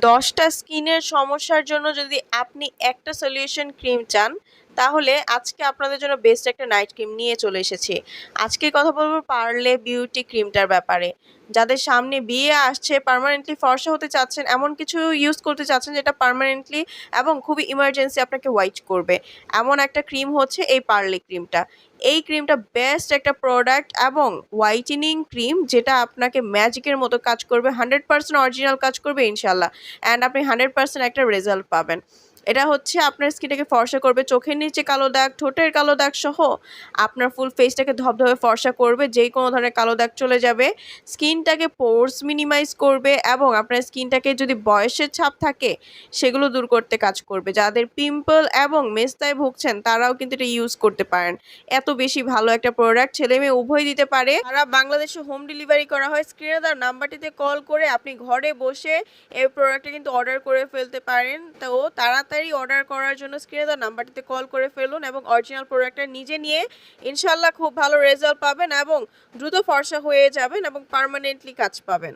দশটা স্কিনের সমস্যার জন্য যদি আপনি একটা সলিউশন ক্রিম চান, তাহলে আজকে আপনাদের জন্য বেস্ট একটা নাইট ক্রিম নিয়ে চলে এসেছি। আজকে কথা বলব পার্লে বিউটি ক্রিমটার ব্যাপারে। যাদের সামনে বিয়ে আসছে পার্মানেন্টলি ফর্সা হতে চাচ্ছেন, এমন কিছু ইউজ করতে চাচ্ছেন যেটা পার্মানেন্টলি এবং খুবই ইমার্জেন্সি আপনাকে হোয়াইট করবে। এমন একটা ক্রিম হচ্ছে এই পার্লে ক্রিমটা। এই ক্রিমটা বেস্ট একটা প্রোডাক্ট এবং হোয়াইটেনিং ক্রিম যেটা আপনাকে ম্যাজিকের মতো কাজ করবে হান্ড্রেড পার্সেন্ট অরিজিনাল কাজ করবে ইনশাল্লাহ অ্যান্ড আপনি হান্ড্রেড পার্সেন্ট একটা রেজাল্ট পাবেন। এটা হচ্ছে আপনার স্কিনটাকে ফর্সা করবে, চোখের নিচে কালো দাগ, ঠোঁটের কালো দাগ সহ আপনার ফুল ফেসটাকে ধবধবে, ফর্সা করবে যেই কোনো ধরনের কালো দাগ চলে যাবে। স্কিনটাকে পোর্স মিনিমাইজ করবে এবং আপনার স্কিনটাকে যদি বয়সের ছাপ থাকে, সেগুলো দূর করতে কাজ করবে। যাদের পিম্পল এবং মেস্তায় ভুগছেন, তারাও কিন্তু এটা ইউজ করতে পারেন। এত বেশি ভালো একটা প্রোডাক্ট ছেলে মেয়ে উভয় দিতে পারে। সারা বাংলাদেশে হোম ডেলিভারি করা হয়। স্ক্রিনে তার নাম্বারটিতে কল করে আপনি ঘরে বসে এই প্রোডাক্টটা কিন্তু অর্ডার করে ফেলতে পারেন। তো তাড়াতাড়ি অর্ডার করার জন্য স্ক্রিনে তার নাম্বারটিতে কল করে ফেলুন এবং অরিজিনাল প্রোডাক্টটা নিজে নিয়ে ইনশাল্লাহ খুব ভালো রেজাল্ট পাবেন এবং দ্রুত ফর্সা হয়ে যাবেন এবং পার্মানেন্টলি কাজ পাবেন।